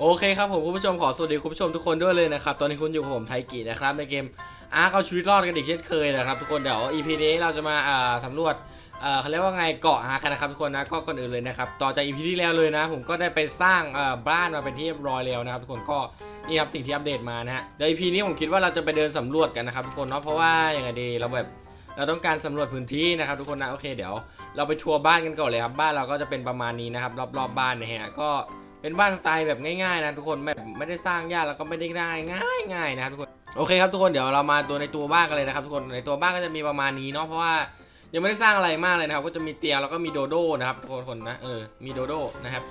โอเคครับผมคุณผู้ชมขอสวัสดีคุณผู้ชมทุกคนด้วยเลยนะครับ ตอนนี้คุณอยู่กับผมไทกินะครับในเกมอาร์เอาชีวิตรอดกันอีกเช่นเคยนะครับทุกคนเดี๋ยว EP นี้เราจะมาอ่าสำรวจเอ่อเขาเรียกว่าไงเกาะอาร์กันนะครับทุกคนนะก็ก่อนอื่นเลยนะครับต่อจาก EP ที่แล้วเลยนะ ผมก็ได้ไปสร้างเอ่อบ้านมาเป็นที่เรียบร้อยแล้วนะครับทุกคนก็นี่ครับสิ่งที่อัปเดตมานะฮะเดี๋ยว EP นี้ผมคิดว่าเราจะไปเดินสำรวจกันนะครับทุกคนเนาะเพราะว่าอย่างไงดีเราแบบเราต้องการสำรวจพื้นที่นะครับทุกคนนะโอเคเดี๋ยว เราไปทัวร์บ้านกันก่อนเลยครับบ้านเราก็จะเป็นประมาณนี้นะครับรอบๆบ้านนะฮะก็ เป็นบ้านสไตล์แบบง่ายๆนะทุกคนแบบไม่ได้สร้างยากแล้วก็ไม่ได้ง่ายง่ายง่ายนะครับทุกคนโอเคครับทุกคนเดี๋ยวเรามาตัวในตัวบ้านกันเลยนะครับทุกคนในตัวบ้านก็จะมีประมาณนี้เนาะเพราะว่ายังไม่ได้สร้างอะไรมากเลยนะครับ ก็จะมีเตียงแล้วก็มีโดโด้นะครับทุกคนนะเออมีโดโด้นะครับ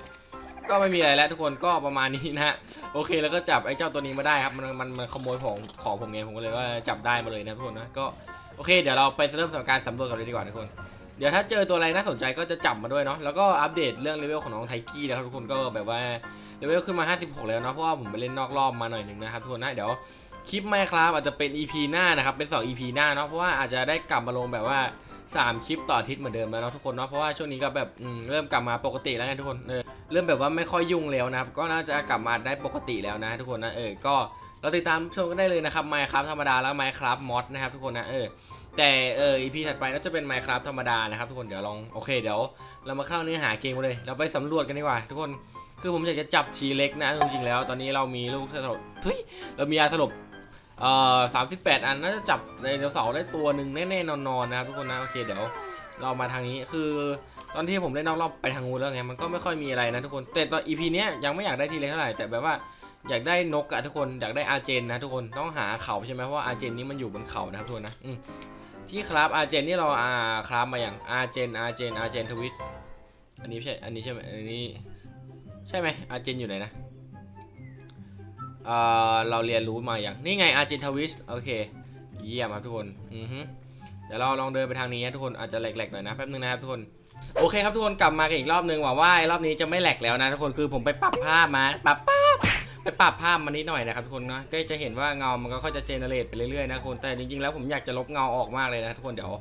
ก็ไม่มีอะไรแล้วทุกคนก็ประมาณนี้นะฮะโอเคแล้วก็จับไอ้เจ้าตัวนี้มาได้ครับมันมันมันขโมยของของผมไงผมก็เลยว่าจับได้มาเลยนะทุกคนนะก็โอเคเดี๋ยวเราไปเริ่มทำการสำรวจกันเลยดีกว่าทุกคน เดี๋ยวถ้าเจอตัวอะไรน่าสนใจก็จะจับมาด้วยเนาะแล้วก็อัปเดตเรื่องเลเวลของน้องไทกี้นะครับทุกคนก็แบบว่าเลเวลขึ้นมา 56 แล้วเนาะเพราะว่าผมไปเล่นนอกรอบมาหน่อยหนึ่งนะครับทุกคนนะเดี๋ยวคลิปไม่ครับอาจจะเป็น EP หน้านะครับเป็น 2 EP หน้าเนาะเพราะว่าอาจจะได้กลับมาลงแบบว่า 3 คลิปต่ออาทิตย์เหมือนเดิมแล้วเนาะทุกคนเนาะเพราะว่าช่วงนี้ก็แบบเริ่มกลับมาปกติแล้วไงทุกคนเออเริ่มแบบว่าไม่ค่อยยุ่งแล้วนะครับก็น่าจะกลับมาได้ปกติแล้วนะทุกคนนะเออก็เราติดตามชมกันได้เลยนะครับ Minecraft ธรรมดาแล้ว Minecraft Mod นะครับทุกคนนะเออ แต่เออ EP ถัดไปก็จะเป็น Minecraft ธรรมดานะครับทุกคนเดี๋ยวลองโอเคเดี๋ยว เรามาเข้าเนื้อหาเกมกันเลย เราไปสำรวจกันดีกว่า ทุกคนคือผมอยากจะจับทีเล็กนะจริงๆแล้วตอนนี้เรามีลูกสลบทุยเรามียาสลบเอ่อสามสิบแปดอันน่าจะจับไดโนเสาร์ได้ตัวหนึ่งแน่ๆนอนๆนะครับทุกคนนะโอเคเดี๋ยวเรามาทางนี้คือตอนที่ผมเล่นอกรอบไปทางงูแล้วไงมันก็ไม่ค่อยมีอะไรนะทุกคนแต่ตอน EP เนี้ยยังไม่อยากได้ทีเล็กเท่าไหร่แต่แบบว่าอยากได้นกอะทุกคนอยากได้อาเจนนะทุกคนต้องหาเขาใช่ไหมเพราะว่าอาเจนนี่มันอยู่บนเขานะครับทุกคนนะ ที่ครับอาเจนนี่เราอาครับมาอย่างอาเจนอาเจนอาเจนทวิตอันนี้ใช่อันนี้ใช่ไหมอันนี้ใช่ไหมอาเจนอยู่ไหนนะเออเราเรียนรู้มาอย่างนี่ไงอาเจนทวิตโอเคเยี่ยมครับทุกคนอือฮึเดี๋ยวเราลองเดินไปทางนี้นะทุกคนอาจจะแหลกๆหน่อยนะแป๊บนึงนะครับทุกคนโอเคครับทุกคนกลับมากันอีกรอบนึงหวังว่ารอบนี้จะไม่แหลกแล้วนะทุกคนคือผมไปปรับภาพมาปรับภาพ ไปปรับภาพมานิดหน่อยนะครับทุกคนนะก็จะเห็นว่าเงามันก็ค่อยจะเจเนเรตไปเรื่อยๆนะทุกคนแต่จริงๆแล้วผมอยากจะลบเงาออกมากเลยนะทุกคนเดี๋ยว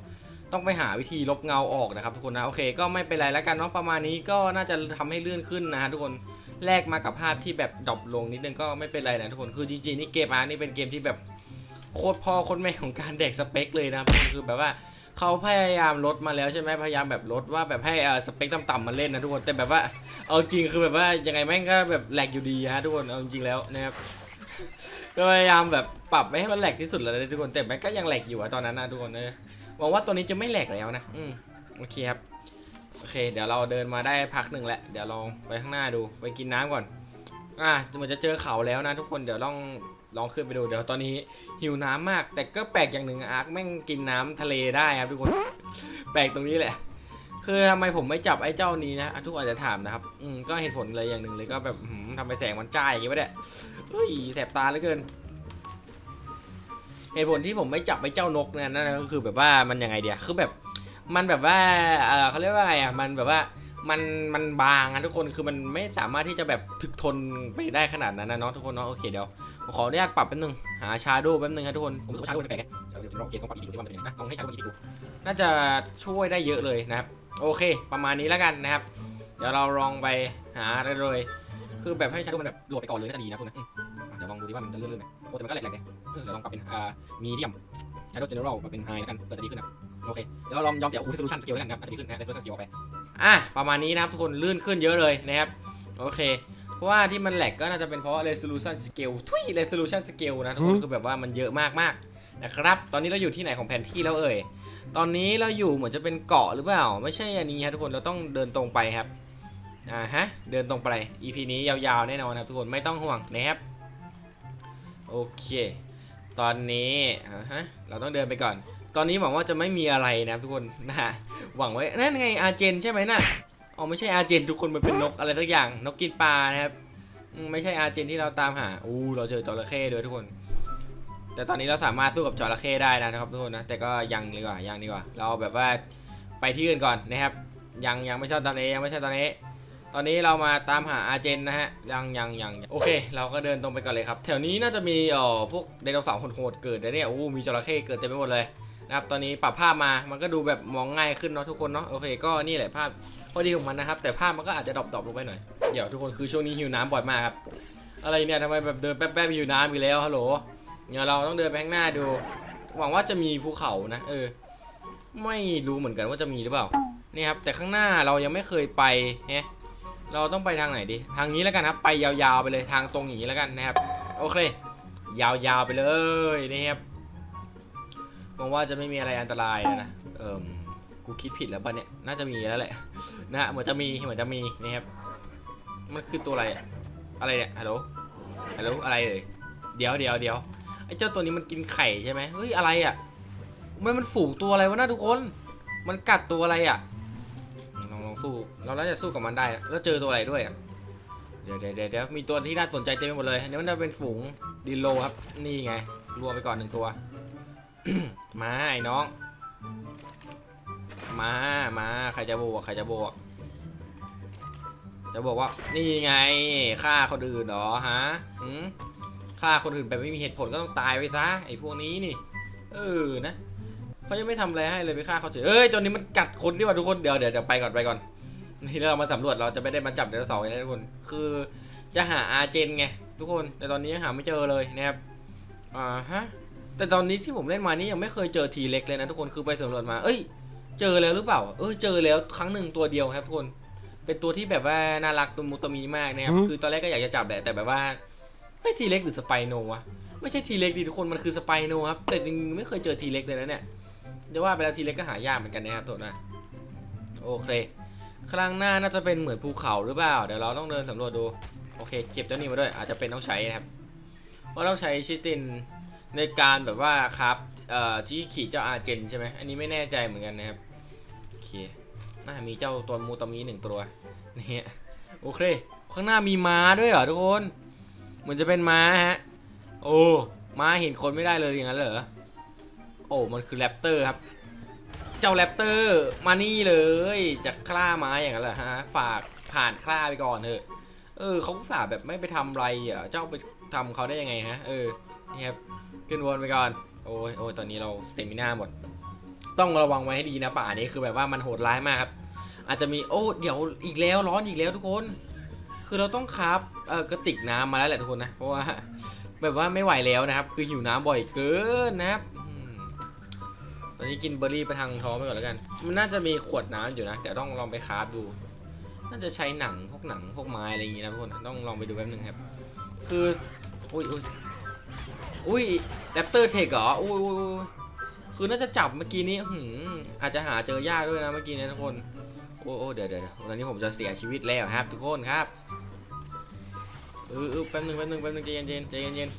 ต้องไปหาวิธีลบเงาออกนะครับทุกคนนะโอเค ก็ไม่เป็นไรแล้วกันเนาะประมาณนี้ก็น่าจะทำให้เลื่อนขึ้นนะฮะทุกคนแลกมากับภาพที่แบบดรอปลงนิดนึงก็ไม่เป็นไรนะทุกคนคือจริงๆนี่เกมอาร์นี่เป็นเกมที่แบบโคตรพ่อโคตรแม่ของการแดกสเปคเลยนะคือแบบว่า เขาพยายามลดมาแล้วใช่ไหมพยายามแบบลดว่าแบบให้เออสเปคต่ำๆมาเล่นนะทุกคนแต่แบบว่าเอาจริงคือแบบว่ายังไงแม่งก็แบบแหลกอยู่ดีฮะทุกคนเอาจริงแล้วนะครับก็พยายามแบบปรับไม่ให้มันแหลกที่สุดเลยทุกคนแต่แม่งก็ยังแหลกอยู่อะตอนนั้นนะทุกคนเออหวังว่าตัวนี้จะไม่แหลกแล้วนะอืมโอเคครับโอเค เดี๋ยวเราเดินมาได้พักหนึ่งแล้วเดี๋ยวลองไปข้างหน้าดูไปกินน้ำก่อน อะเหมือนจะเจอเขาแล้วนะทุกคนเดี๋ยวลอง ลองขึ้นไปดูเดี๋ยวตอนนี้หิวน้ำมาก แต่ก็แปลกอย่างหนึ่งอาร์คแม่งกินน้ำทะเลได้ครับทุกคน แปลกตรงนี้แหละ คือทำไมผมไม่จับไอ้เจ้านี้นะทุกคนอาจจะถามนะครับ อืมก็เหตุผลเลยอย่างหนึ่งเลยก็แบบทำไมแสงมันจ้ายอย่างงี้วะเนี่ยเฮ้ยแสบตาเหลือเกินเหตุผลที่ผมไม่จับไอ้เจ้านกเนี่ยนั่นก็คือแบบว่ามันยังไงเดียคือแบบมันแบบว่าเออเขาเรียกว่าไงอะมันแบบว่า มันมันบางอะทุกคนคือมันไม่สามารถที่จะแบบถึกทนไปได้ขนาดนั้นนะเนาะทุกคนเนาะโอเคเดี๋ยวผมขออนุญาตปรับแป๊บนึงหาชาโดว์แป๊บนึงครับทุกคนผมรู้ว่าชาโดว์เป็นแปลกไงเดี๋ยวลองเกณฑ์ของปรับอีกดูที่ว่ามันเป็นยังไงนะลองให้ชาโดว์อีกดูน่าจะช่วยได้เยอะเลยนะครับ โอเค ประมาณนี้แล้วกันนะครับ เดี๋ยวเราลองไปหาได้เลย คือแบบให้ชาโดว์มันแบบโหลดไปก่อนเลยน่าจะดีนะคุณนะอืมอะเดี๋ยวลองดูดิว่ามันจะเลื่อนๆไหมโอ้แต่มันก็แหลกๆไงเออเดี๋ยวลองปรับเป็นอ่ามีเดียม Shadow General ปรับเป็น High แล้วกันเพื่อจะดีขึ้นนะโอเคเดี๋ยวเราลองยอมเสีย Resolution Scale แล้วกันนะครับอาจจะดีขึ้นนะ Resolution Scale ออกไป อะประมาณนี้นะครับทุกคนลื่นขึ้นเยอะเลยนะครับโอเค เพราะว่าที่มันแหลกก็น่าจะเป็นเพราะ Resolution Scale ทุย Resolution Scale นะทุกคนคือแบบว่ามันเยอะมากๆนะครับตอนนี้เราอยู่ที่ไหนของแผนที่แล้วเอ่ยตอนนี้เราอยู่เหมือนจะเป็นเกาะหรือเปล่า ไม่ใช่อันนี้ครับทุกคนเราต้องเดินตรงไปครับอ่าฮะเดินตรงไป EP นี้ยาวๆแน่นอนนะครับทุกคนไม่ต้องห่วงนะครับโอเค ตอนนี้อ่าฮะเราต้องเดินไปก่อน ตอนนี้หวังว่าจะไม่มีอะไรนะครับทุกคนนะฮะหวังไว้นั่นไงอาเจนใช่ไหมน่ะอ๋อไม่ใช่อาเจนทุกคนมันเป็นนกอะไรสักอย่างนกกินปลานะครับไม่ใช่อาเจนที่เราตามหาอู้เราเจอจระเข้ด้วยทุกคน แต่ตอนนี้เราสามารถสู้กับจระเข้ได้นะครับทุกคนนะแต่ก็ยังดีกว่ายังดีกว่า เราแบบว่าไปที่อื่นก่อนนะครับ ยังยังไม่ใช่ตอนนี้ยังไม่ใช่ตอนนี้ตอนนี้เรามาตามหาอาเจนนะฮะยังยังยังยังโอเค เราก็เดินตรงไปก่อนเลยครับ แถวนี้น่าจะมีเอ่อพวกไดโนเสาร์โหดๆเกิดนะเนี่ยโอ้มีจระเข้เกิดเต็มไปหมดเลย นะครับตอนนี้ปรับภาพมามันก็ดูแบบมองง่ายขึ้นเนาะทุกคนเนาะโอเคก็นี่แหละภาพพอดีของมันนะครับ แต่ภาพมันก็อาจจะดรอปๆลงไปหน่อยเดี๋ยวทุกคนคือช่วงนี้หิวน้ำบ่อยมากครับอะไรเนี่ยทำไมแบบเดินแป๊บๆอยู่น้ำอีกแล้วฮัลโหลเนี่ยเราต้องเดินไปข้างหน้าดู หวังว่าจะมีภูเขานะ เออ ไม่รู้เหมือนกันว่าจะมีหรือเปล่านี่ครับแต่ข้างหน้าเรายังไม่เคยไปแฮะเราต้องไปทางไหนดี ทางนี้แล้วกันครับ ไปยาวๆไปเลยทางตรงอย่างนี้แล้วกันนะครับ โอเค ยาวๆไปเลยนะครับ หวังว่าจะไม่มีอะไรอันตรายนะนะ เอิมกูคิดผิดแล้วปะเนี่ย น่าจะมีแล้วแหละ นะฮะ เหมือนจะมี เหมือนจะมีนะครับ มันคือตัวอะไร อะอะไรเนี่ย ฮัลโหล ฮัลโหล อะไรเอ่ยเดี๋ยวเดี๋ยวเดี๋ยวไอ้เจ้าตัวนี้มันกินไข่ใช่ไหมเฮ้ย อะไรอะมันมันฝูงตัวอะไรวะน่าทุกคน มันกัดตัวอะไรอะ ลองลองสู้ เราน่าจะสู้กับมันได้ แล้วเจอตัวอะไรด้วยอะเดี๋ยวเดี๋ยวเดี๋ยวมีตัวที่น่าสนใจเต็มไปหมดเลยอันนี้มันจะเป็นฝูงดิโลครับ นี่ไงรวมไปก่อนหนึ่งตัว มาไอ้น้อง มา มา ใครจะบวก ใครจะบวก จะบอกว่า นี่ไง ฆ่าคนอื่นเหรอฮะหืมฆ่าคนอื่นแบบไม่มีเหตุผลก็ต้องตายไปซะ ไอ้พวกนี้นี่ เออ นะเขายังไม่ทำอะไรให้เลยไปฆ่าเขาเฉยเอ้ยตัวนี้มันกัดคนดีกว่าทุกคน เดี๋ยวเดี๋ยวเดี๋ยวไปก่อนไปก่อน นี่เรามาสำรวจเราจะไม่ได้มาจับไดโนเสาร์นะทุกคน คือจะหาอาเจนไงทุกคน แต่ตอนนี้ยังหาไม่เจอเลยนะครับ อ่าฮะ แต่ตอนนี้ที่ผมเล่นมานี่ยังไม่เคยเจอทีเล็กเลยนะทุกคนคือไปสำรวจมา เอ้ย เจอแล้วหรือเปล่า เออเจอแล้วครั้งหนึ่งตัวเดียวครับทุกคน เป็นตัวที่แบบว่าน่ารักตุมุตมีมากนะครับอืมคือตอนแรกก็อยากจะจับแหละแต่แบบว่าเฮ้ยทีเล็กหรือสไปโนวะไม่ใช่ทีเล็กดิทุกคนมันคือสไปโนครับแต่จริงๆไม่เคยเจอทีเล็กเลยนะเนี่ยจะว่าไปแล้วทีเล็กก็หายากเหมือนกันนะครับโทษนะโอเค ครั้งหน้าน่าจะเป็นเหมือนภูเขาหรือเปล่าเดี๋ยวเราต้องเดินสำรวจดูโอเค เก็บเจ้านี้มาด้วยอาจจะเป็นต้องใช้นะครับเพราะต้องใช้ชิติน ในการแบบว่าครับเอ่อที่ขี่เจ้าอาเจนใช่ไหมอันนี้ไม่แน่ใจเหมือนกันนะครับโอเคน่ามีเจ้าตัวมูตามีหนึ่งตัวนี่โอเค ข้างหน้ามีม้าด้วยเหรอทุกคนเหมือนจะเป็นม้าฮะโอ้ม้าเห็นคนไม่ได้เลยอย่างนั้นเหรอโอ้มันคือแรปเตอร์ครับเจ้าแรปเตอร์มานี่เลยจะฆ่าม้าอย่างนั้นเหรอฮะฝากผ่านฆ่าไปก่อนเถอะเออเขาสาแบบไม่ไปทำอะไรอะเจ้าไปทำเขาได้ยังไงฮะเออนี่ครับ ขึ้นวนไปก่อน โอ้ยโอ้ยตอนนี้เราสเตมิน่าหมด ต้องระวังไว้ให้ดีนะป่านี้คือแบบว่ามันโหดร้ายมากครับ อาจจะมีโอ้เดี๋ยวอีกแล้วร้อนอีกแล้วทุกคน คือเราต้องคราฟเอ่อกระติกน้ำมาแล้วแหละทุกคนนะ เพราะว่าแบบว่าไม่ไหวแล้วนะครับ คือหิวน้ำบ่อยเกินนะครับตอนนี้กินเบอร์รี่ไปทางท้องไปก่อนแล้วกัน มันน่าจะมีขวดน้ำอยู่นะ เดี๋ยวต้องลองไปคราฟดู น่าจะใช้หนังพวกหนังพวกไม้อะไรอย่างงี้นะทุกคน ต้องลองไปดูแป๊บนึงครับ คือ อุ้ยอุ้ย อุ้ยแรปเตอร์เทคเหรออุ้ยคือน่าจะจับเมื่อกี้นี้หืมอาจจะหาเจอยากด้วยนะเมื่อกี้เนี้ทุกคนโอ้โอ้เดี๋ยวเดี๋ยวเดี๋ยวตอนนี้ผมจะเสียชีวิตแล้วครับ ทุกคนครับเออเอแป๊บนึงแป๊บนึงแป๊บนึงใจเย็นเย็นใจเย็นเย็น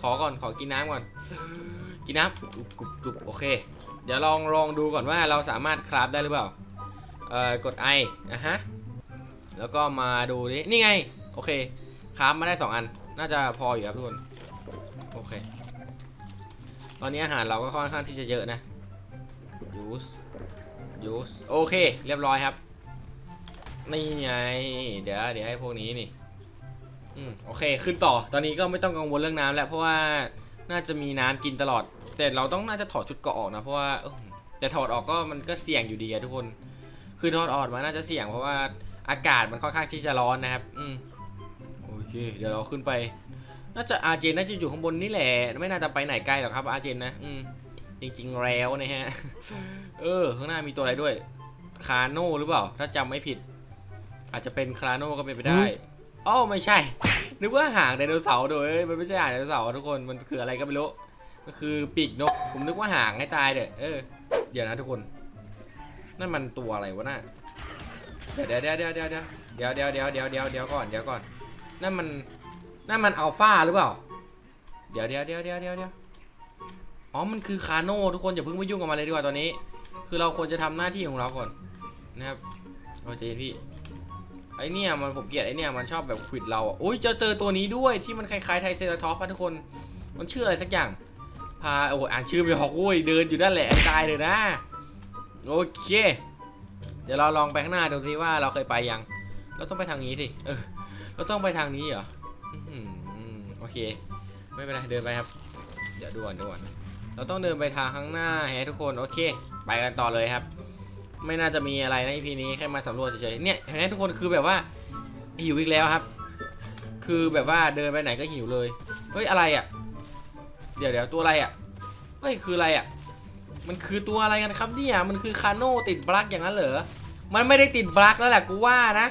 ขอก่อนขอกินน้ำก่อน กินน้ำกรุบกรุบกรุบโอเค เดี๋ยวลองลองดูก่อนว่าเราสามารถคราฟได้หรือเปล่าเอ่อกด I นะฮะแล้วก็มาดูดินี่ไง โอเคคราฟมาได้สองอัน น่าจะพออยู่ครับทุกคน เคตอนนี้อาหารเราก็ค่อนข้างที่จะเยอะนะยูสยูสโอเค เรียบร้อยครับ นี่ไง เดี๋ยวเดี๋ยวให้พวกนี้นี่ อืม โอเค ขึ้นต่อ ตอนนี้ก็ไม่ต้องกังวลเรื่องน้ำแล้ว เพราะว่าน่าจะมีน้ำกินตลอด แต่เราต้องน่าจะถอดชุดเกาะออกนะ เพราะว่าเออแต่ถอดออกก็มันก็เสี่ยงอยู่ดีอะทุกคน คือถอดออกมาน่าจะเสี่ยงเพราะว่าอากาศมันค่อนข้างที่จะร้อนนะครับ อืม โอเค เดี๋ยวเราขึ้นไป น่าจะอาเจนน่าจะอยู่ข้างบนนี่แหละ ไม่น่าจะไปไหนไกลหรอกครับอาเจนนะอืมจริง ๆ แล้วนะฮะ เออ ข้างหน้ามีตัวอะไรด้วยคาโน่หรือเปล่า ถ้าจำไม่ผิด อาจจะเป็นคาโน่ก็เป็นไปได้อ้อไม่ใช่ นึกว่าหางไดโนเสาร์โดยมันไม่ใช่หางไดโนเสาร์อะทุกคน มันคืออะไรก็ไม่รู้ มันคือปีกนก ผมนึกว่าหางให้ตายเด้อเออ เดี๋ยวนะทุกคน นั่นมันตัวอะไรวะน่ะ เดี๋ยวเดี๋ยวเดี๋ยวเดี๋ยวเดี๋ยวเดี๋ยวเดี๋ยวเดี๋ยวเดี๋ยวเดี๋ยวเดี๋ยวก่อน เดี๋ยวก่อน นั่นมัน นั่นมันอัลฟาหรือเปล่า เดี๋ยวเดี๋ยวเดี๋ยวเดี๋ยวเดี๋ยวเดี๋ยวอ๋อ มันคือคาโน่ทุกคนอย่าเพิ่งไปยุ่งกับมันเลยดีกว่าตอนนี้ คือเราควรจะทำหน้าที่ของเราก่อนนะครับเอาใจเย็นพี่ ไอเนี่ยมันผมเกลียดไอเนี่ยมันชอบแบบขวิดเราอะโอ้ยเจอเจอตัวนี้ด้วยที่มันคล้ายๆไทเซราทอปส์อะทุกคน มันชื่ออะไรสักอย่าง พาโอ้ยอ่านชื่อไม่ออกโว้ยเดินอยู่นั่นแหละตายเลยนะโอเค เดี๋ยวเราลองไปข้างหน้าดูซิว่าเราเคยไปยัง เราต้องไปทางนี้สิ เออ เราต้องไปทางนี้เหรอ โอเค ไม่เป็นไรเดินไปครับ เดี๋ยวด่วนด่วนเราต้องเดินไปทางข้างหน้าแฮทุกคนโอเค ไปกันต่อเลยครับ ไม่น่าจะมีอะไรใน EP นี้แค่มาสำรวจเฉยๆเนี่ยเห็นไหมทุกคนคือแบบว่าหิวอีกแล้วครับ คือแบบว่าเดินไปไหนก็หิวเลยเฮ้ยอะไรอะ เดี๋ยวเดี๋ยวตัวอะไรอะเฮ้ยคืออะไรอะ มันคือตัวอะไรกันครับเนี่ยมันคือคาโน่ติดบลักอย่างนั้นเหรอมันไม่ได้ติดบลักแล้วแหละกูว่านะ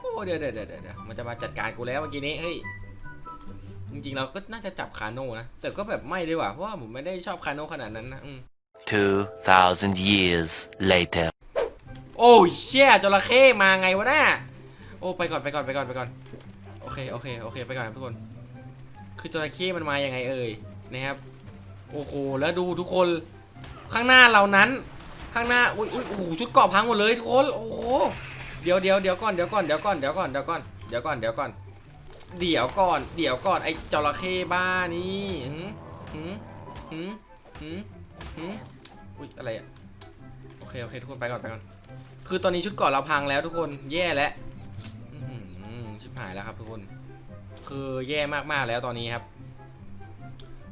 โอ้เดี๋ยวเดี๋ยวเดี๋ยวเดี๋ยวมันจะมาจัดการกูแล้วเมื่อกี้นี้เฮ้ย จริงๆเราก็น่าจะจับคาโน่นะ แต่ก็แบบไม่ดีกว่า เพราะว่าผมไม่ได้ชอบคาโน่ขนาดนั้นนะอืม 2,000 years later. โอ้ยเชี่ยจระเข้มาไงวะน่ะโอ้ไปก่อนไปก่อนไปก่อนไปก่อน โอเคโอเคโอเค ไปก่อนนะทุกคน คือจระเข้มันมายังไงเอ่ยนะครับ โอ้โหแล้วดูทุกคนข้างหน้าเรานั้น ข้างหน้าอุ้ยอุ้ยโอ้โหชุดเกราะพังหมดเลยทุกคน โอ้โห เดี๋ยวเดี๋ยวเดี๋ยวก่อนเดี๋ยวก่อนเดี๋ยวก่อนเดี๋ยวก่อนเดี๋ยวก่อนเดี๋ยวก่อนเดี๋ยวก่อน เดี๋ยวก่อน เดี๋ยวก่อนไอ้จระเข้บ้านี่หืมหืมหืมหืมหืมอุ้ยอะไรอะโอเคโอเคทุกคนไปก่อนไปก่อน คือตอนนี้ชุดเกาะเราพังแล้วทุกคนแย่แล้วอื้อหือชิบหายแล้วครับทุกคน คือแย่มากๆแล้วตอนนี้ครับ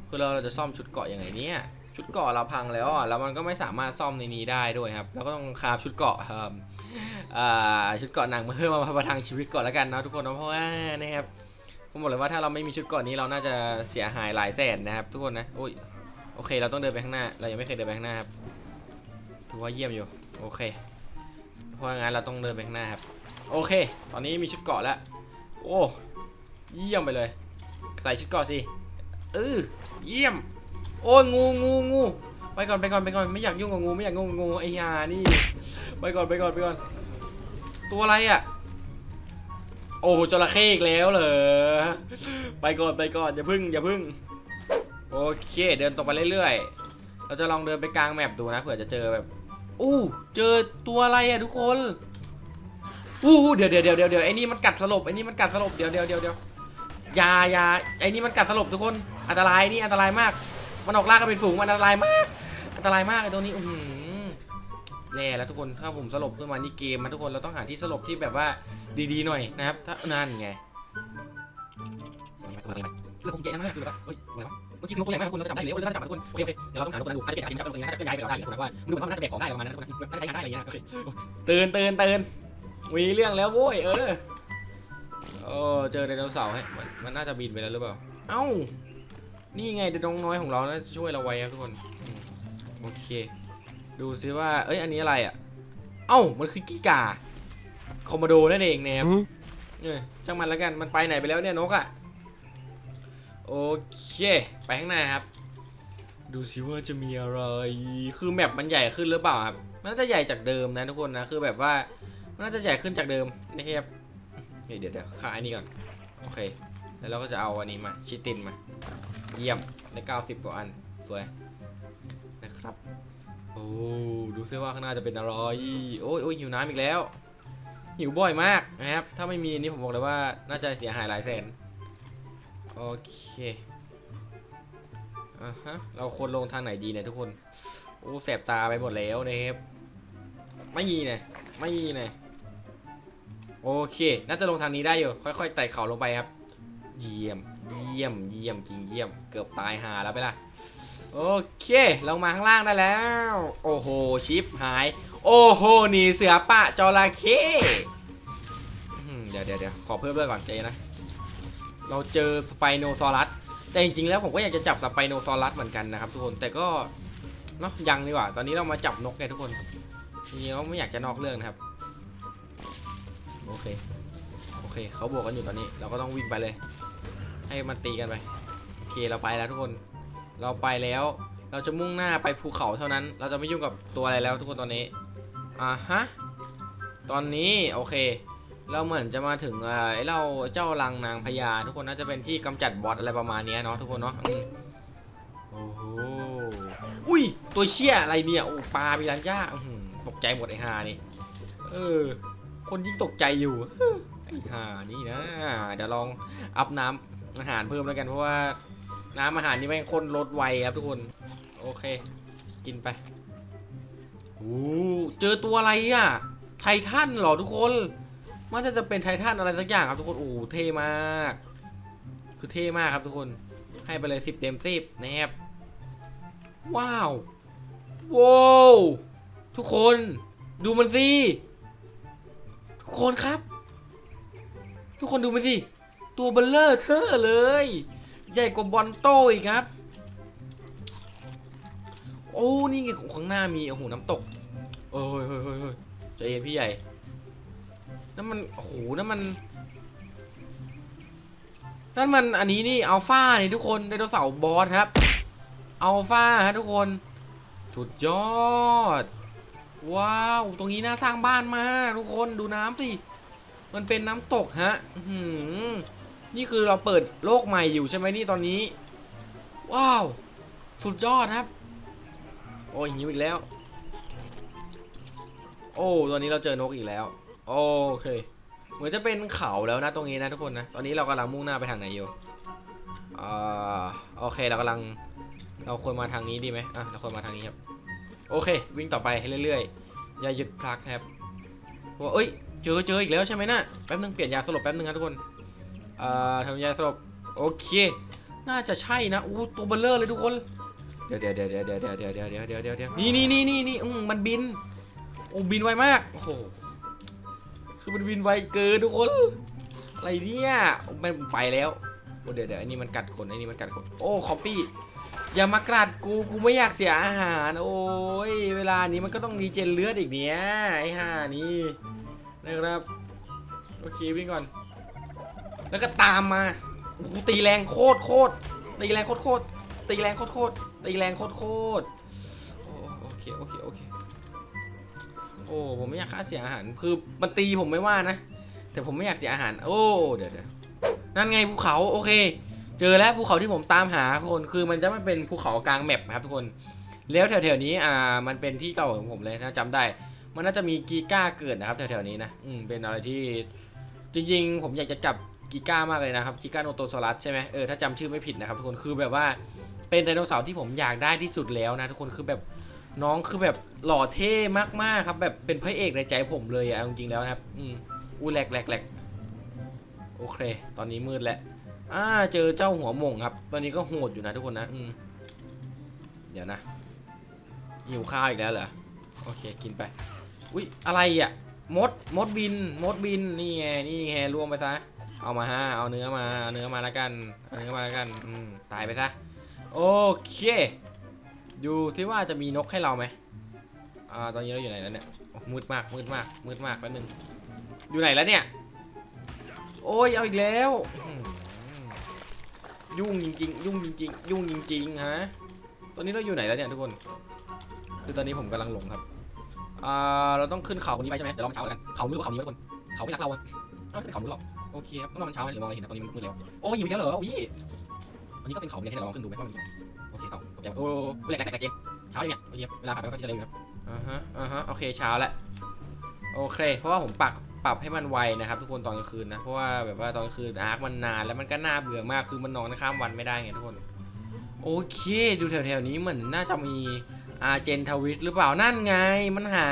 คือเราจะซ่อมชุดเกาะยังไงเนี่ยชุดเกาะเราพังแล้วอะแล้วมันก็ไม่สามารถซ่อมในนี้ได้ด้วยครับเราก็ต้องคาฟชุดเกาะครับอ่าชุดเกาะหนังมาเพิ่มมาประทังชีวิตก่อนแล้วกันนะทุกคนนะเพราะว่านะครับ ผมบอกเลยว่าถ้าเราไม่มีชุดเกราะนี้เราน่าจะเสียหายหลายแสนนะครับ ทุกคนนะโอ้ยโอเค เราต้องเดินไปข้างหน้า เรายังไม่เคยเดินไปข้างหน้าครับถือว่าเยี่ยมอยู่โอเค เพราะงั้นเราต้องเดินไปข้างหน้าครับโอเค ตอนนี้มีชุดเกาะแล้ว โอ้เยี่ยมไปเลย ใส่ชุดเกาะสิเออเยี่ยม โอ้งูงูงูไปก่อนไปก่อนไปก่อนไม่อยากยุ่งกับงูไม่อยากงกับงูไอ้ยานี่ ไปก่อนไปก่อนไปก่อน ตัวอะไรอะ โอ้จระเข้อีกแล้วเหรอ ไปก่อนไปก่อนอย่าพึ่งอย่าพึ่ง โอเค เดินตรงไปเรื่อยๆ เราจะลองเดินไปกลางแมปดูนะเผื่อจะเจอแบบ อู้เจอตัวอะไรอะทุกคน อู้เดี๋ยวเดี๋ยวเดี๋ยวเดี๋ยวเดี๋ยวไอ้นี่มันกัดสลบไอ้นี่มันกัดสลบเดี๋ยวเดี๋ยวเดี๋ยวเดี๋ยวยายาไอ้นี่มันกัดสลบทุกคน อันตรายนี่อันตรายมาก มันออกล่ากันเป็นฝูงมันอันตรายมาก อันตรายมากไอ้ตัวนี้อื แย่แล้วทุกคนถ้าผมสลบขึ้นมานี่เกมมาทุกคนเราต้องหาที่สลบที่แบบว่าดีๆหน่อยนะครับ ถ้านั่นไงคือผมเจ๊นะคือแบบเฮ้ยอะไรวะเมื่อกี้คือตัวใหญ่มากคุณเราจับได้เลยเราจะจับมันทุกคนโอเคโอเคเดี๋ยวเราต้องหาตัวนั้นดูอาจจะเป็นอาจจะเป็นตัวนี้น่าจะเคลื่อนย้ายไปเราได้นะว่ามันดูเหมือนว่ามันน่าจะแบกของได้ประมาณนั้นทุกคนน่าจะใช้งานได้อะไรเงี้ยโอเคตื่นตื่นตื่นมีเรื่องแล้วโว้ยเออโอ้เจอไดโนเสาร์ให้มันมันน่าจะบินไปแล้วหรือเปล่า เอ้า นี่ไงเด็กน้อยของเราน่าจะช่วยเราไว้ครับทุกคน โอเค ดูซิว่า เอ้ย อันนี้อะไรอะ เอ้า มันคือกิ้งก่า คอมโมโดนั่นเองนะครับเออช่างมันแล้วกัน มันไปไหนไปแล้วเนี่ยนกอะ่ะ โอเค ไปข้างหน้าครับ ดูสิว่าจะมีอะไร คือแมปมันใหญ่ขึ้นหรือเปล่าครับ มันน่าจะใหญ่จากเดิมนะทุกคนนะ คือแบบว่า มันน่าจะใหญ่ขึ้นจากเดิมนะครับเฮ้ยเดี๋ยวเดี๋ยวขายอันนี้ก่อน โอเค แล้วเราก็จะเอาอันนี้มา ชิตินมา เยี่ยม ได้ 90กว่าอัน สวย นะครับ โอ้ดูซิว่าข้างหน้าจะเป็นอะไรโอ้ยโอ้ยหิวน้ำอีกแล้ว หิวบ่อยมากนะครับ ถ้าไม่มีนี่ผมบอกเลยว่าน่าจะเสียหายหลายแสน โอเคอะฮะ เราควรลงทางไหนดีเนี่ยทุกคน โอ้แสบตาไปหมดแล้วนะครับ ไม่มีเนี่ยไม่มีเนี่ยโอเค น่าจะลงทางนี้ได้อยู่ ค่อยๆไต่เขาลงไปครับ เยี่ยม เยี่ยม เยี่ยมจริงเยี่ยม เกือบตายหาแล้วไปละ โอเค ลงมาข้างล่างได้แล้ว โอ้โห ชิปหาย โอ้โหหนีเสือปะจระเข้เดี๋ยวเดี๋ยวเดี๋ยวขอเพิ่มเรื่องก่อนเจนะ เราเจอสไปโนซอรัส แต่จริงๆแล้วผมก็อยากจะจับสไปโนซอรัสเหมือนกันนะครับทุกคน แต่ก็เนาะยังดีกว่า ตอนนี้เรามาจับนกไงทุกคนจริงๆเราไม่อยากจะนอกเรื่องนะครับ โอเค โอเค เขาบวกกันอยู่ตอนนี้ เราก็ต้องวิ่งไปเลย ให้มันตีกันไป โอเค เราไปแล้วทุกคน เราไปแล้ว เราจะมุ่งหน้าไปภูเขาเท่านั้น เราจะไม่ยุ่งกับตัวอะไรแล้วทุกคนตอนนี้อ่าฮะตอนนี้โอเค เราเหมือนจะมาถึงเอ่อไอ้เราเจ้าลังนางพญาทุกคนน่าจะเป็นที่กำจัดบอสอะไรประมาณนี้เนาะทุกคนเนาะโอ้โหอุ้ยตัวเชี่ยอะไรเนี่ยโอ้ปลาบิลันย่าตกใจหมดไอ้ห่านี่เออ คนยิ่งตกใจอยู่ไอ้ห่านี่นะเดี๋ยวลองอัพน้ำอาหารเพิ่มแล้วกันเพราะว่า น้ำอาหารนี่แม่งข้นลดไวครับทุกคน โอเค กินไปโอ้เจอตัวอะไรอะ ไททันเหรอทุกคน มันจะจะเป็นไททันอะไรสักอย่างครับทุกคน โอ้โหเท่มาก คือเท่มากครับทุกคน ให้ไปเลยสิบเต็มสิบนะครับ ว้าวว้าวทุกคน ดูมันสิ ทุกคนครับ ทุกคนดูมันสิ ตัวเบลเลอร์เธอเลย ใหญ่กว่าบอลโตอีกครับ โอ้นี่ไงของข้างหน้ามีโอ้โหน้ำตกเอ้ยเฮ้ยเฮ้ยเฮ้ยใจเย็นพี่ใหญ่นั่นมันโอ้โหนั่นมันนั่นมันอันนี้นี่อัลฟานี่ทุกคนไดโนเสาร์บอสครับอัลฟาฮะทุกคนสุดยอด ว้าว ตรงนี้น่าสร้างบ้านมากทุกคนดูน้ำสิ มันเป็นน้ำตกฮะ อื นี่คือเราเปิดโลกใหม่อยู่ใช่ไหมนี่ตอนนี้ ว้าว สุดยอดครับ โอ้ยหิวอีกแล้ว โอ้ตอนนี้เราเจอนกอีกแล้ว โอเค เหมือนจะเป็นเขาแล้วนะตรงนี้นะทุกคนนะ ตอนนี้เรากำลังมุ่งหน้าไปทางไหนอยู่อ่าโอเคเรากำลังเราควรมาทางนี้ดีไหมอะเราควรมาทางนี้ครับ โอเค วิ่งต่อไปให้เรื่อยๆ อย่าหยุดพักครับว่าเอ้ย เจอเจออีกแล้วใช่ไหมนะแป๊บนึงเปลี่ยนยาสลบแป๊บนึงครับทุกคน อ่าทำยาสลบโอเค น่าจะใช่นะอู้ตัวเบลเลอร์เลยทุกคน เดี๋ยวเดี๋ยวเดี๋ยวเดี๋ยวเดี๋ยวเดี๋ยวเดี๋ยวเดี๋ยวเดี๋ยวเดี๋ยวเดี๋ยวนี่นี่นี่นี่นี่มมันบินโอ้บินไวมากโอ้โหคือมันบินไวเกินทุกคนอะไรเนี่ยมันไปแล้วโอ้เดี๋ยวเดี๋ยวอันนี้มันกัดคนอันนี้มันกัดคนโอ้คอปปี้อย่ามากราดกูกูไม่อยากเสียอาหาร โอ้ยเวลานี้มันก็ต้องรีเจนเลือดอีกเนี้ยไอ้ห่านี่นะครับโอเควิ่งก่อน แล้วก็ตามมาโอ้โหตีแรงโคตรโคตรตีแรงโคตรโคตรตีแรงโคตรโคตรตีแรงโคตรโคตรโอเคโอเคโอเคโอ้ผมไม่อยากค่าเสียอาหารคือมันตีผมไม่ว่านะ แต่ผมไม่อยากเสียอาหาร โอ้เดี๋ยวเดี๋ยวนั่นไงภูเขาโอเค เจอแล้วภูเขาที่ผมตามหาทุกคนคือมันจะไม่เป็นภูเขากลางแมปครับทุกคน แล้วแถวๆนี้อ่ามันเป็นที่เก่าของผมเลยถ้าจำได้ มันน่าจะมีกีก้าเกิดนะครับแถวๆนี้นะอืมเป็นอะไรที่จริงๆ ผมอยากจะจับ กีก้ามากเลยนะครับกีก้าโนโตซอรัสใช่ไหมเออถ้าจำชื่อไม่ผิดนะครับทุกคนคือแบบว่าเป็นไดโนเสาร์ที่ผมอยากได้ที่สุดแล้วนะทุกคนคือแบบน้องคือแบบหล่อเท่มากๆครับ แบบเป็นพระเอกในใจผมเลยอะจริงๆแล้วนะครับอืมอู้แหลกแหลกแหลกโอเค ตอนนี้มืดแล้วอ่าเจอเจ้าหัวมงครับตอนนี้ก็โหดอยู่นะทุกคนนะอืมเดี๋ยวนะหิวข้าวอีกแล้วเหรอโอเคกินไปอุ๊ยอะไรอะมดมดบินมดบินนี่ไงนี่ไงรวมไปซะ เอามาฮะเอาเนื้อมาเอาเนื้อมาแล้วกันเอาเนื้อมาแล้วกันอืมตายไปซะโอเคดูซิว่าจะมีนกให้เราไหมอ่าตอนนี้เราอยู่ไหนแล้วเนี่ยมืดมากมืดมากมืดมากแป๊บนึงอยู่ไหนแล้วเนี่ย โอ้ยเอาอีกแล้ว ยุ่งจริงๆยุ่งจริงๆยุ่งจริงๆฮะตอนนี้เราอยู่ไหนแล้วเนี่ยทุกคน คือตอนนี้ผมกำลังหลงครับอ่าเราต้องขึ้นเขาคนนี้ไปใช่ไหมเดี๋ยวลองเช้ากันเขาไมืดกว่าเขานี้ไว้คนเขาไม่รักเราอะเอ้าไม่เป็นเขามืดหรอก โอเคครับต้องรอมันเช้าไหมหรือมองอะไรเห็นนะตอนนี้มันมืดแล้วโอ้ยหิวอีกแล้วเหรอโอ้ยอันนี้ก็เป็นเขาเนี่ยให้เราลองขึ้นดูไหมว่ามันโอเคต่อโอเคโอ้โหแหลกแหลกแหลกเกมเช้าเลยเนี่ยโอเคเวลาผ่านไปก็จะเร็วครับอ่าฮะอ่าฮะโอเคเช้าแล้วโอเค เพราะว่าผมปรับปรับให้มันไวนะครับทุกคนตอนกลางคืนนะเพราะว่าแบบว่าตอนกลางคืนอาร์คมันนานแล้วมันก็น่าเบื่อมากคือมันนอนข้ามวันไม่ได้ไงทุกคนโอเค ดูแถวๆนี้เหมือนน่าจะมีอาร์เจนทวิตหรือเปล่านั่นไง มันหา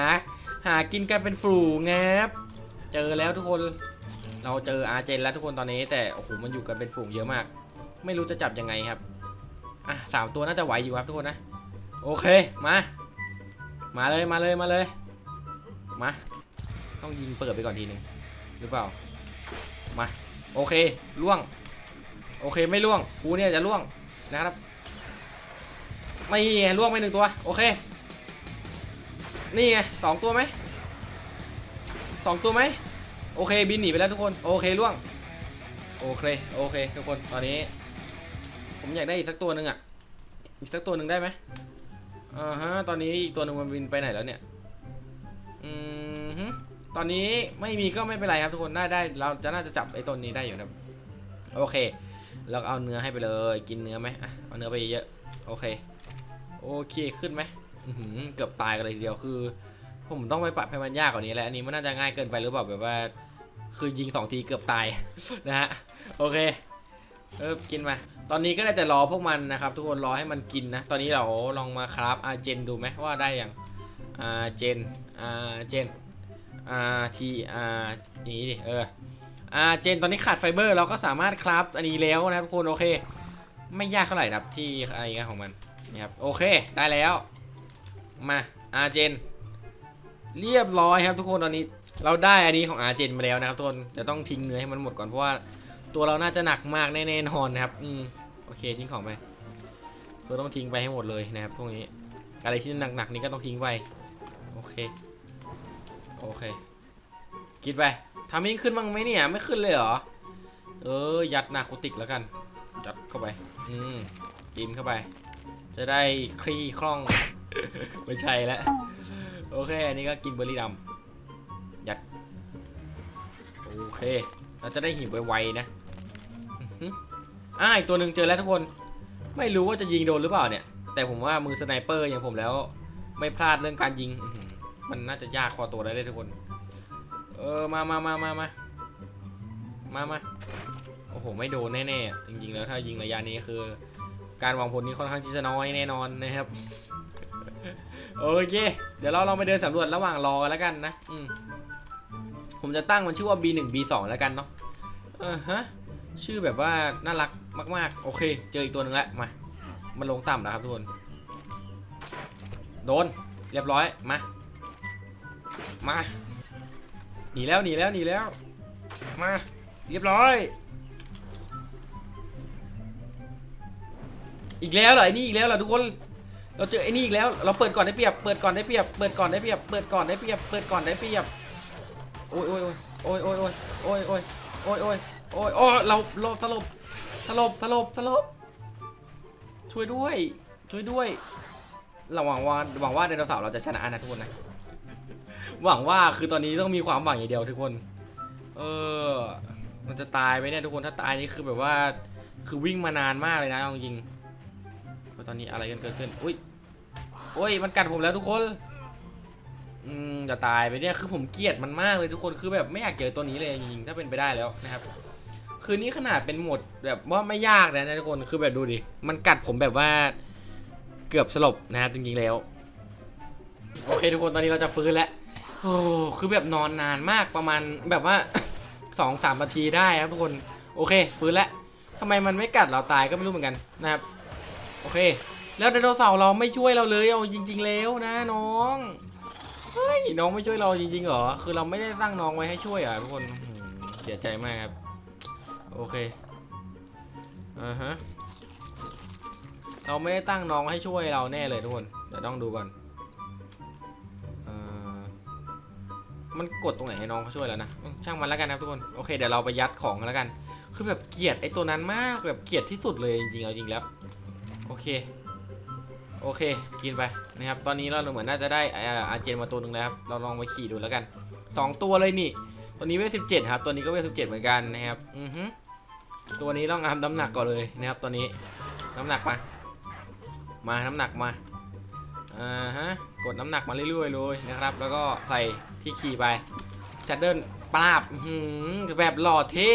หากินกันเป็นฝูงงับเจอแล้วทุกคน เราเจออาเจนแล้วทุกคนตอนนี้แต่โอ้โหมันอยู่กันเป็นฝูงเยอะมาก ไม่รู้จะจับยังไงครับอะสามตัวน่าจะไหวอยู่ครับทุกคนนะ โอเคมา มาเลยมาเลยมาเลยมาต้องยิงเปิดไปก่อนทีหนึ่งหรือเปล่ามาโอเคล่วง โอเคไม่ล่วงกูเนี่ยจะล่วงนะครับ ไม่ล่วงไปหนึ่งตัว โอเค นี่ไงสองตัวไหมสองตัวไหม โอเคบินหนีไปแล้วทุกคนโอเคล่วงโอเคโอเคทุกคนตอนนี้ ผมอยากได้อีกสักตัวหนึ่งอะอีกสักตัวหนึ่งได้ไหมอ่าฮะตอนนี้อีกตัวหนึ่งมันบินไปไหนแล้วเนี่ยอืมฮึตอนนี้ไม่มีก็ไม่เป็นไรครับทุกคนได้ได้เราจะน่าจะจับไอ้ตัวนี้ได้อยู่นะโอเคแล้วเอาเนื้อให้ไปเลยกินเนื้อไหมอะเอาเนื้อไปเยอะโอเคโอเคขึ้นไหมอื้อหือเกือบตายกันเลยทีเดียวคือ ผมต้องไปปรับให้มันยากกว่านี้แหละอันนี้มันน่าจะง่ายเกินไปหรือเปล่าแบบว่า คือยิงสองทีเกือบตายนะฮะโอเคเออกินมา ตอนนี้ก็ได้แต่รอพวกมันนะครับ ทุกคนรอให้มันกินนะ ตอนนี้เราลองมาคราฟอาเจนดูไหมว่าได้ยังอาเจนอาเจนอาทีอาอย่างนี้ดิเอออาเจนตอนนี้ขาดไฟเบอร์เราก็สามารถคราฟอันนี้แล้วนะครับทุกคนโอเค ไม่ยากเท่าไหร่นะที่อะไรเงี้ยของมันนี่ครับโอเคได้แล้วมาอาเจน เรียบร้อยครับทุกคนตอนนี้ เราได้อันนี้ของอาเจนมาแล้วนะครับทุกคนเดี๋ยวต้องทิ้งเนื้อให้มันหมดก่อนเพราะว่าตัวเราน่าจะหนักมากแน่ๆนอนนะครับ อืมโอเคทิ้งของไปคือต้องทิ้งไปให้หมดเลยนะครับพวกนี้ อะไรที่หนักๆนี่ก็ต้องทิ้งไปโอเคโอเค กินไปทำให้ขึ้นบ้างไหมเนี่ยไม่ขึ้นเลยเหรอเออยัดนาโคติกแล้วกันยัดเข้าไป อืมกินเข้าไป จะได้คลี่คล่องไม่ใช่แล้วโอเค อันนี้ก็กินเบอร์รี่ดำ โอเค เราจะได้หิวไวๆนะอ่าอีกตัวหนึ่งเจอแล้วทุกคน ไม่รู้ว่าจะยิงโดนหรือเปล่าเนี่ย แต่ผมว่ามือสไนเปอร์อย่างผมแล้ว ไม่พลาดเรื่องการยิง มันน่าจะยากพอตัวได้เลยทุกคน เออ มามามามามามามาโอ้โห ไม่โดนแน่ๆ จริงๆ แล้วถ้ายิงระยะนี้คือ การวางผลนี้ค่อนข้างที่จะน้อยแน่นอนนะครับ โอเค เดี๋ยวเราลองไปเดินสำรวจระหว่างรอกันแล้วกันนะ อืม ผมจะตั้งมันชื่อว่า B1 B2 แล้วกันเนาะเออฮะชื่อแบบว่าน่ารักมาก ๆ โอเค เจออีกตัวหนึ่งแล้วมา มันลงต่ำแล้วครับทุกคน โดน เรียบร้อย มา มา หนีแล้วหนีแล้วหนีแล้ว มา เรียบร้อย อีกแล้วเหรอไอ้นี่อีกแล้วเหรอทุกคน เราเจอไอ้นี่อีกแล้ว เราเปิดก่อนได้เปรียบ เปิดก่อนได้เปรียบ เปิดก่อนได้เปรียบ เปิดก่อนได้เปรียบ เปิดก่อนได้เปรียบ โอ้ยโอ้ยโอ้ยโอ้ยโอ้ยโอ้ยโอ้ยโอ้ยโอ้ยโอ้ยโอ้ยเราเราสลบสลบสลบสลบช่วยด้วย ช่วยด้วยเราหวังว่าหวังว่าไดโนเสาร์เราจะชนะนะทุกคนนะหวังว่าคือตอนนี้ต้องมีความหวังอย่างเดียวทุกคน เออ มันจะตายไหมเนี่ยทุกคนถ้าตายนี่คือแบบว่า คือวิ่งมานานมากเลยนะเอาจริงเพราะตอนนี้อะไรกันเกิดขึ้นอุ้ยโอ้ยมันกัดผมแล้วทุกคน อืมจะตายไปเนี่ยคือผมเกลียดมันมากเลยทุกคนคือแบบไม่อยากเจอตัวนี้เลยจริงๆถ้าเป็นไปได้แล้วนะครับ คือนี่ขนาดเป็นหมดแบบว่าไม่ยากนะนะทุกคนคือแบบดูดิมันกัดผมแบบว่าเกือบสลบนะครับจริงๆแล้ว โอเคทุกคนตอนนี้เราจะฟื้นแล้วโอ้คือแบบนอนนานมากประมาณแบบว่าสองสามนาทีได้ครับทุกคนโอเคฟื้นแล้วทำไมมันไม่กัดเราตายก็ไม่รู้เหมือนกันนะครับ โอเค แล้วไดโนเสาร์เราไม่ช่วยเราเลยเอาจริง ๆ แล้วนะน้อง เฮ้ยน้องไม่ช่วยเราจริงๆเหรอ คือเราไม่ได้ตั้งน้องไว้ให้ช่วยอะทุกคนอื้อหือเสียใจมากครับ โอเค อ่าฮะ เราไม่ได้ตั้งน้องให้ช่วยเราแน่เลยทุกคน เดี๋ยวต้องดูก่อนเอ่อมันกดตรงไหนให้น้องเขาช่วยแล้วนะอืมช่างมันแล้วกันนะครับทุกคน โอเค เดี๋ยวเราไปยัดของกันแล้วกัน คือแบบเกลียดไอ้ตัวนั้นมากแบบเกลียดที่สุดเลยจริงๆเอาจริงแล้ว โอเค โอเค กินไปนะครับ ตอนนี้เราเหมือนน่าจะได้อาเจนมาตัวหนึ่งแล้วครับ เราลองไปขี่ดูแล้วกันสองตัวเลยนี่ ตัวนี้เวทสิบเจ็ดครับ ตัวนี้ก็เวทสิบเจ็ดเหมือนกันนะครับ อือฮึตัวนี้ต้องทำน้ำหนักก่อนเลยนะครับ ตัวนี้ น้ำหนักมา มา น้ำหนักมา อ่าฮะ กดน้ำหนักมาเรื่อยๆเลยนะครับ แล้วก็ใส่ที่ขี่ไป ชัดเดิลปราบหือแบบหล่อเท่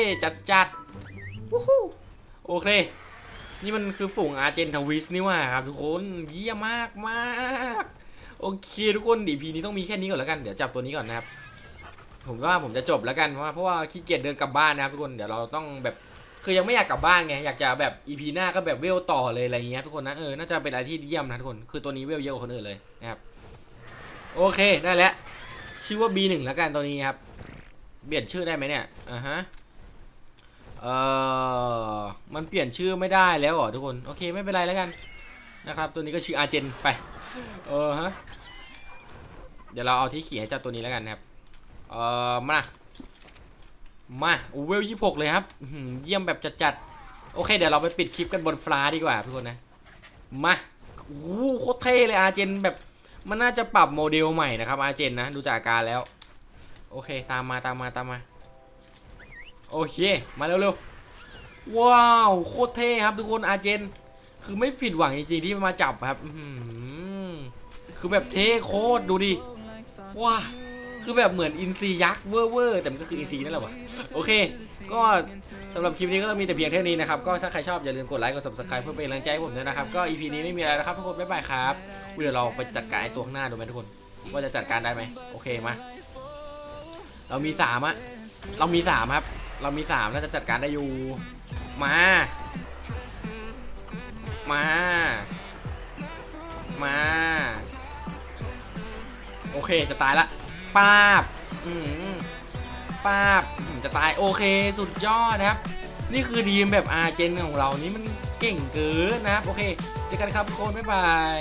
จัดๆวู้ฮู้โอเค นี่มันคือฝูงอาร์เจนทวิสนี่ว่าครับทุกคนเยี่ยมมากมากโอเคทุกคนดีพีนี้ต้องมีแค่นี้ก่อนแล้วกันเดี๋ยวจับตัวนี้ก่อนนะครับ ผมว่าผมจะจบแล้วกันเพราะว่าเพราะว่าขี้เกียจเดินกลับบ้านนะครับทุกคนเดี๋ยวเราต้องแบบคือยังไม่อยากกลับบ้านไงอยากจะแบบอีพีหน้าก็แบบเวลต่อเลยอะไรเงี้ยทุกคนนะเออน่าจะเป็นอะไรที่เยี่ยมนะทุกคนคือตัวนี้เวลเยอะกว่าคนอื่นเลยนะครับโอเคได้แล้วชื่อว่า B1 แล้วกันตัวนี้ครับเปลี่ยนชื่อได้ไหมเนี่ยอ่าฮะ เอ่อมันเปลี่ยนชื่อไม่ได้แล้วเหรอทุกคน โอเคไม่เป็นไรแล้วกันนะครับ ตัวนี้ก็ชื่ออาเจนไป เออฮะ เดี๋ยวเราเอาที่ขี่ให้เจ้าตัวนี้แล้วกันครับ เอ่อมา มาโอเวลยี่หกเลยครับ เยี่ยมแบบจัดๆ โอเค เดี๋ยวเราไปปิดคลิปกันบนฟลาดีกว่าทุกคนนะ มาโอ้โหโคตรเท่เลยอาเจนแบบมันน่าจะปรับโมเดลใหม่นะครับอาเจนนะ ดูจากอาการแล้ว โอเค ตามมาตามมาตามมา โอเค มาเร็วๆ ว้าว โคตรเท่ครับทุกคนอาเจน คือไม่ผิดหวังจริงๆที่มาจับครับคือแบบเท่โคตรดูดิ ว้าคือแบบเหมือนอินซียักษ์เวอร์เวอร์แต่มันก็คืออินซีนั่นแหละวะโอเค ก็สำหรับคลิปนี้ก็ต้องมีแต่เพียงเท่านี้นะครับ ก็ถ้าใครชอบอย่าลืมกดไลค์กด subscribe เพื่อเป็นกำลังใจให้ผมด้วยนะครับ ก็ EP นี้ไม่มีอะไรแล้วครับทุกคนบ๊ายบายครับอุ๊ยเดี๋ยวเราไปจัดการไอ้ตัวข้างหน้าดูไหมทุกคน ว่าจะจัดการได้ไหมโอเคมาเรามีสามอะเรามีสามครับ เรามีสามน่าจะจัดการได้อยู่ มา มา มา โอเคจะตายละป้าบ อืมป้าบจะตายโอเคสุดยอดนะครับ นี่คือทีมแบบอาเจนของเรานี่มันเก่งเกินนะครับ โอเค เจอกันครับทุกคนบ๊ายบาย